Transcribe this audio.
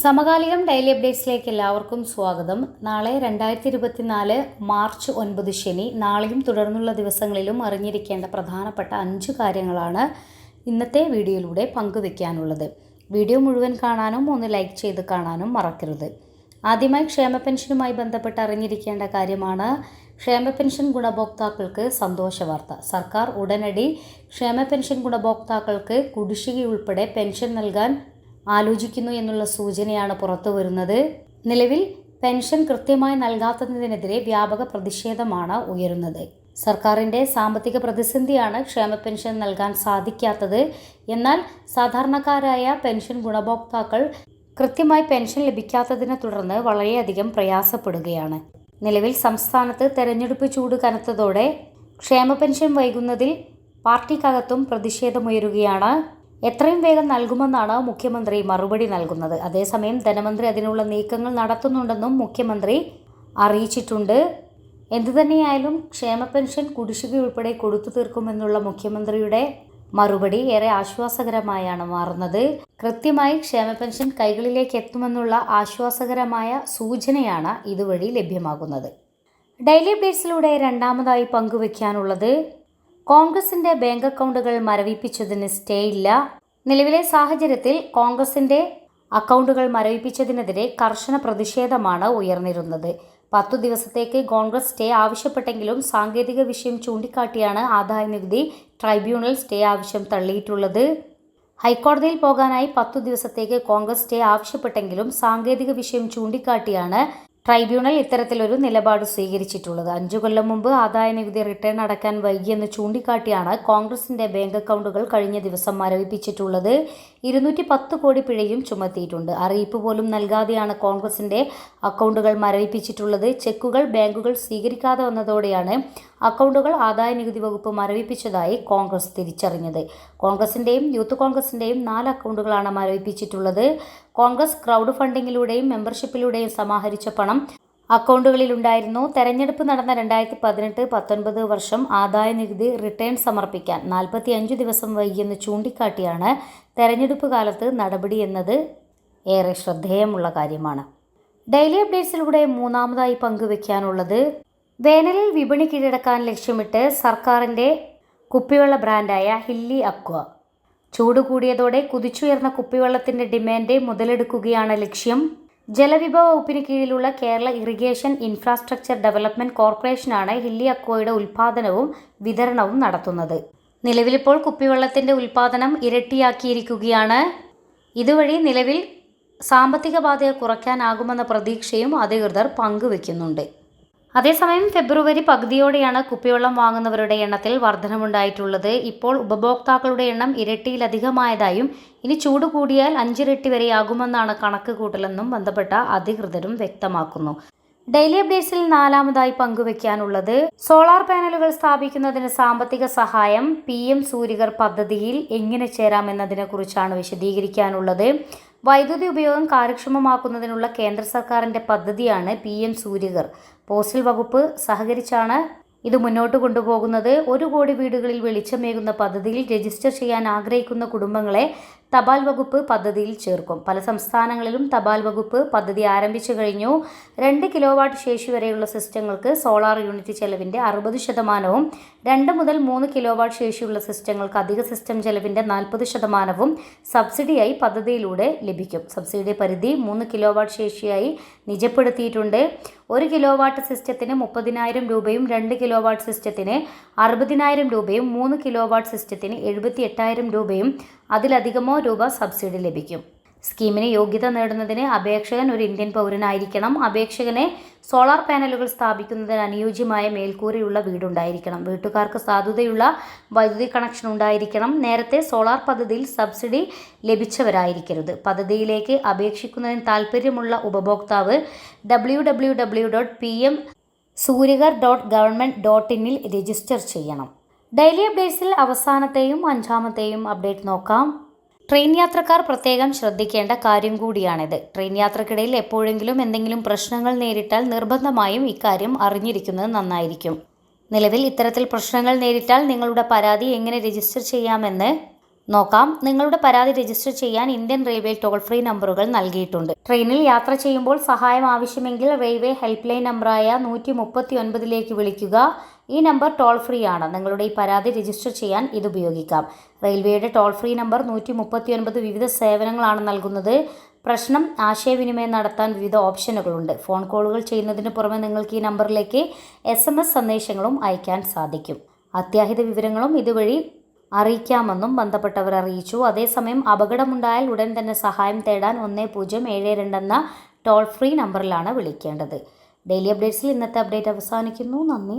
സമകാലികം ഡെയിലി അപ്ഡേറ്റ്സിലേക്ക് എല്ലാവർക്കും സ്വാഗതം. നാളെ രണ്ടായിരത്തി ഇരുപത്തിനാല് മാർച്ച് ഒൻപത് ശനി നാളെയും തുടർന്നുള്ള ദിവസങ്ങളിലും അറിഞ്ഞിരിക്കേണ്ട പ്രധാനപ്പെട്ട അഞ്ച് കാര്യങ്ങളാണ് ഇന്നത്തെ വീഡിയോയിലൂടെ പങ്കുവെക്കാനുള്ളത് വീഡിയോ മുഴുവൻ കാണാനും ഒന്ന് ലൈക്ക് ചെയ്ത് കാണാനും മറക്കരുത്. ആദ്യമായി ക്ഷേമ പെൻഷനുമായി ബന്ധപ്പെട്ട് അറിഞ്ഞിരിക്കേണ്ട കാര്യമാണ് ക്ഷേമ പെൻഷൻ ഗുണഭോക്താക്കൾക്ക് സന്തോഷ വാർത്ത. സർക്കാർ ഉടനടി ക്ഷേമ പെൻഷൻ ഗുണഭോക്താക്കൾക്ക് കുടിശ്ശികയുൾപ്പെടെ പെൻഷൻ നൽകാൻ ആലോചിക്കുന്നു എന്നുള്ള സൂചനയാണ് പുറത്തു വരുന്നത്. നിലവിൽ പെൻഷൻ കൃത്യമായി നൽകാത്തതിനെതിരെ വ്യാപക പ്രതിഷേധമാണ് ഉയരുന്നത്. സർക്കാരിന്റെ സാമ്പത്തിക പ്രതിസന്ധിയാണ് ക്ഷേമ പെൻഷൻ നൽകാൻ സാധിക്കാത്തത്. എന്നാൽ സാധാരണക്കാരായ പെൻഷൻ ഗുണഭോക്താക്കൾ കൃത്യമായി പെൻഷൻ ലഭിക്കാത്തതിനെ തുടർന്ന് വളരെയധികം പ്രയാസപ്പെടുകയാണ്. നിലവിൽ സംസ്ഥാനത്ത് തെരഞ്ഞെടുപ്പ് ചൂട് കനത്തതോടെ ക്ഷേമ പെൻഷൻ വൈകുന്നതിൽ പാർട്ടിക്കകത്തും പ്രതിഷേധമുയരുകയാണ്. എത്രയും വേഗം നൽകുമെന്നാണ് മുഖ്യമന്ത്രി മറുപടി നൽകുന്നത്. അതേസമയം ധനമന്ത്രി അതിനുള്ള നീക്കങ്ങൾ നടത്തുന്നുണ്ടെന്നും മുഖ്യമന്ത്രി അറിയിച്ചിട്ടുണ്ട്. എന്തുതന്നെയായാലും ക്ഷേമ പെൻഷൻ കുടിശ്ശിക ഉൾപ്പെടെ കൊടുത്തു തീർക്കുമെന്നുള്ള മുഖ്യമന്ത്രിയുടെ മറുപടി ഏറെ ആശ്വാസകരമായാണ് മാറുന്നത്. കൃത്യമായി ക്ഷേമ പെൻഷൻ കൈകളിലേക്ക് എത്തുമെന്നുള്ള ആശ്വാസകരമായ സൂചനയാണ് ഇതുവഴി ലഭ്യമാകുന്നത്. ഡെയിലി അപ്ഡേറ്റ്സിലൂടെ രണ്ടാമതായി പങ്കുവയ്ക്കാനുള്ളത് കോൺഗ്രസിന്റെ ബാങ്ക് അക്കൗണ്ടുകൾ മരവിപ്പിച്ചതിന് സ്റ്റേ ഇല്ല. നിലവിലെ സാഹചര്യത്തിൽ കോൺഗ്രസിന്റെ അക്കൗണ്ടുകൾ മരവിപ്പിച്ചതിനെതിരെ കർശന പ്രതിഷേധമാണ് ഉയർന്നിരുന്നത്. പത്തു ദിവസത്തേക്ക് കോൺഗ്രസ് സ്റ്റേ ആവശ്യപ്പെട്ടെങ്കിലും സാങ്കേതിക വിഷയം ചൂണ്ടിക്കാട്ടിയാണ് ആദായ നികുതി ട്രൈബ്യൂണൽ സ്റ്റേ ആവശ്യം തള്ളിയിട്ടുള്ളത്. ഹൈക്കോടതിയിൽ പോകാനായി പത്തു ദിവസത്തേക്ക് കോൺഗ്രസ് സ്റ്റേ ആവശ്യപ്പെട്ടെങ്കിലും സാങ്കേതിക വിഷയം ചൂണ്ടിക്കാട്ടിയാണ് ട്രൈബ്യൂണൽ ഇത്തരത്തിലൊരു നിലപാട് സ്വീകരിച്ചിട്ടുള്ളത്. അഞ്ചു കൊല്ലം മുമ്പ് ആദായനികുതി റിട്ടേൺ അടക്കാൻ വൈകിയെന്ന് ചൂണ്ടിക്കാട്ടിയാണ് കോൺഗ്രസിന്റെ ബാങ്ക് അക്കൗണ്ടുകൾ കഴിഞ്ഞ ദിവസം മരവിപ്പിച്ചിട്ടുള്ളത്. ഇരുന്നൂറ്റി പത്ത് കോടി പിഴയും ചുമത്തിയിട്ടുണ്ട്. അറിയിപ്പ് പോലും നൽകാതെയാണ് കോൺഗ്രസിന്റെ അക്കൗണ്ടുകൾ മരവിപ്പിച്ചിട്ടുള്ളത്. ചെക്കുകൾ ബാങ്കുകൾ സ്വീകരിക്കാതെ വന്നതോടെയാണ് അക്കൗണ്ടുകൾ ആദായ നികുതി വകുപ്പ് മരവിപ്പിച്ചതായി കോൺഗ്രസ് തിരിച്ചറിഞ്ഞത്. കോൺഗ്രസിന്റെയും യൂത്ത് കോൺഗ്രസിന്റെയും നാല് അക്കൗണ്ടുകളാണ് മരവിപ്പിച്ചിട്ടുള്ളത്. കോൺഗ്രസ് ക്രൗഡ് ഫണ്ടിങ്ങിലൂടെയും മെമ്പർഷിപ്പിലൂടെയും സമാഹരിച്ച പണം അക്കൗണ്ടുകളിലുണ്ടായിരുന്നു. തെരഞ്ഞെടുപ്പ് നടന്ന രണ്ടായിരത്തി പതിനെട്ട് പത്തൊൻപത് വർഷം ആദായ നികുതി റിട്ടേൺ സമർപ്പിക്കാൻ നാൽപ്പത്തി അഞ്ച് ദിവസം വൈകിയെന്ന് ചൂണ്ടിക്കാട്ടിയാണ് തെരഞ്ഞെടുപ്പ് കാലത്ത് നടപടി എന്നത്. ഏറെ ശ്രദ്ധേയമുള്ള കാര്യമാണ്. ഡെയിലി അപ്ഡേറ്റ്സിലൂടെ മൂന്നാമതായി പങ്കുവെക്കാനുള്ളത് വേനലിൽ വിപണി കീഴടക്കാൻ ലക്ഷ്യമിട്ട് സർക്കാരിന്റെ കുപ്പിവെള്ള ബ്രാൻഡായ ഹില്ലി അക്വ. ചൂട് കൂടിയതോടെ കുതിച്ചുയർന്ന കുപ്പിവെള്ളത്തിന്റെ ഡിമാൻഡ് മുതലെടുക്കുകയാണ് ലക്ഷ്യം. ജലവിഭവ വകുപ്പിന് കീഴിലുള്ള കേരള ഇറിഗേഷൻ ഇൻഫ്രാസ്ട്രക്ചർ ഡെവലപ്മെന്റ് കോർപ്പറേഷനാണ് ഹില്ലി അക്വയുടെ ഉൽപ്പാദനവും വിതരണവും നടത്തുന്നത്. നിലവിലിപ്പോൾ കുപ്പിവെള്ളത്തിന്റെ ഉൽപ്പാദനം ഇരട്ടിയാക്കിയിരിക്കുകയാണ്. ഇതുവഴി നിലവിൽ സാമ്പത്തിക ബാധ്യത കുറയ്ക്കാനാകുമെന്ന പ്രതീക്ഷയും അധികൃതർ പങ്കുവെക്കുന്നുണ്ട്. അതേസമയം ഫെബ്രുവരി പകുതിയോടെയാണ് കുപ്പിവെള്ളം വാങ്ങുന്നവരുടെ എണ്ണത്തിൽ വർധനമുണ്ടായിട്ടുള്ളത്. ഇപ്പോൾ ഉപഭോക്താക്കളുടെ എണ്ണം ഇരട്ടിയിലധികമായതായും ഇനി ചൂട് കൂടിയാൽ അഞ്ചിരട്ടി വരെയാകുമെന്നാണ് കണക്ക് കൂട്ടലെന്നും ബന്ധപ്പെട്ട അധികൃതരും വ്യക്തമാക്കുന്നു. ഡെയിലി അപ്ഡേറ്റ്സിൽ നാലാമതായി പങ്കുവെക്കാനുള്ളത് സോളാർ പാനലുകൾ സ്ഥാപിക്കുന്നതിന് സാമ്പത്തിക സഹായം പി എം സൂര്യകർ പദ്ധതിയിൽ എങ്ങനെ ചേരാമെന്നതിനെ കുറിച്ചാണ് വിശദീകരിക്കാനുള്ളത്. വൈദ്യുതി ഉപയോഗം കാര്യക്ഷമമാക്കുന്നതിനുള്ള കേന്ദ്ര സർക്കാരിന്റെ പദ്ധതിയാണ് പി എം സൂര്യകർ. പോസ്റ്റൽ വകുപ്പ് സഹകരിച്ചാണ് ഇത് മുന്നോട്ട് കൊണ്ടുപോകുന്നത്. ഒരു കോടി വീടുകളിൽ വെളിച്ചമേകുന്ന പദ്ധതിയിൽ രജിസ്റ്റർ ചെയ്യാൻ ആഗ്രഹിക്കുന്ന കുടുംബങ്ങളെ തപാൽ വകുപ്പ് പദ്ധതിയിൽ ചേർക്കും. പല സംസ്ഥാനങ്ങളിലും തപാൽ വകുപ്പ് പദ്ധതി ആരംഭിച്ചു കഴിഞ്ഞു. രണ്ട് കിലോ വാട്ട് ശേഷി വരെയുള്ള സിസ്റ്റങ്ങൾക്ക് സോളാർ യൂണിറ്റ് ചെലവിന്റെ അറുപത് ശതമാനവും രണ്ട് മുതൽ മൂന്ന് കിലോ വാട്ട് ശേഷിയുള്ള സിസ്റ്റങ്ങൾക്ക് അധിക സിസ്റ്റം ചെലവിന്റെ നാൽപ്പത് ശതമാനവും സബ്സിഡിയായി പദ്ധതിയിലൂടെ ലഭിക്കും. സബ്സിഡി പരിധി മൂന്ന് കിലോ വാട്ട് ശേഷിയായി നിജപ്പെടുത്തിയിട്ടുണ്ട്. ഒരു കിലോ വാട്ട് സിസ്റ്റത്തിന് മുപ്പതിനായിരം രൂപയും രണ്ട് കിലോ വാട്ട് സിസ്റ്റത്തിന് അറുപതിനായിരം രൂപയും മൂന്ന് കിലോ വാട്ട് സിസ്റ്റത്തിന് എഴുപത്തി എട്ടായിരം രൂപയും അതിലധികമോ രൂപ സബ്സിഡി ലഭിക്കും. സ്കീമിന് യോഗ്യത നേടുന്നതിന് അപേക്ഷകൻ ഒരു ഇന്ത്യൻ പൗരനായിരിക്കണം. അപേക്ഷകനെ സോളാർ പാനലുകൾ സ്ഥാപിക്കുന്നതിന് അനുയോജ്യമായ മേൽക്കൂരയുള്ള വീടുണ്ടായിരിക്കണം. വീട്ടുകാർക്ക് സാധുതയുള്ള വൈദ്യുതി കണക്ഷൻ ഉണ്ടായിരിക്കണം. നേരത്തെ സോളാർ പദ്ധതിയിൽ സബ്സിഡി ലഭിച്ചവരായിരിക്കരുത്. പദ്ധതിയിലേക്ക് അപേക്ഷിക്കുന്നതിന് താൽപ്പര്യമുള്ള ഉപഭോക്താവ് W W W dot P M Suryaghar dot government dot ഇന്നിൽ register ചെയ്യണം. ഡെയിലി അപ്ഡേറ്റ്സിൽ അവസാനത്തെയും അഞ്ചാമത്തെയും അപ്ഡേറ്റ് നോക്കാം. ട്രെയിൻ യാത്രക്കാർ പ്രത്യേകം ശ്രദ്ധിക്കേണ്ട കാര്യം കൂടിയാണിത്. ട്രെയിൻ യാത്രക്കിടയിൽ എപ്പോഴെങ്കിലും എന്തെങ്കിലും പ്രശ്നങ്ങൾ നേരിട്ടാൽ നിർബന്ധമായും ഇക്കാര്യം അറിഞ്ഞിരിക്കുന്നത് നന്നായിരിക്കും. നിലവിൽ ഇത്തരത്തിൽ പ്രശ്നങ്ങൾ നേരിട്ടാൽ നിങ്ങളുടെ പരാതി എങ്ങനെ രജിസ്റ്റർ ചെയ്യാമെന്ന് നോക്കാം. നിങ്ങളുടെ പരാതി രജിസ്റ്റർ ചെയ്യാൻ ഇന്ത്യൻ റെയിൽവേ ടോൾ ഫ്രീ നമ്പറുകൾ നൽകിയിട്ടുണ്ട്. ട്രെയിനിൽ യാത്ര ചെയ്യുമ്പോൾ സഹായം ആവശ്യമെങ്കിൽ റെയിൽവേ ഹെൽപ്പ് ലൈൻ നമ്പറായ നൂറ്റി മുപ്പത്തി ഒൻപതിലേക്ക് വിളിക്കുക. ഈ നമ്പർ ടോൾ ഫ്രീ ആണ്. നിങ്ങളുടെ ഈ പരാതി രജിസ്റ്റർ ചെയ്യാൻ ഇത് ഉപയോഗിക്കാം. റെയിൽവേയുടെ ടോൾ ഫ്രീ നമ്പർ നൂറ്റി മുപ്പത്തി ഒൻപത് വിവിധ സേവനങ്ങളാണ് നൽകുന്നത്. പ്രശ്നം ആശയവിനിമയം നടത്താൻ വിവിധ ഓപ്ഷനുകളുണ്ട്. ഫോൺ കോളുകൾ ചെയ്യുന്നതിന് പുറമെ നിങ്ങൾക്ക് ഈ നമ്പറിലേക്ക് എസ് എം എസ് സന്ദേശങ്ങളും അയക്കാൻ സാധിക്കും. അത്യാഹിത വിവരങ്ങളും ഇതുവഴി അറിയിക്കാമെന്നും ബന്ധപ്പെട്ടവർ അറിയിച്ചു. അതേസമയം അപകടമുണ്ടായാൽ ഉടൻ തന്നെ സഹായം തേടാൻ ഒന്ന് പൂജ്യം ഏഴ് രണ്ട് എന്ന ടോൾ ഫ്രീ നമ്പറിലാണ് വിളിക്കേണ്ടത്. ഡെയിലി അപ്ഡേറ്റ്സിൽ ഇന്നത്തെ അപ്ഡേറ്റ് അവസാനിക്കുന്നു. നന്ദി.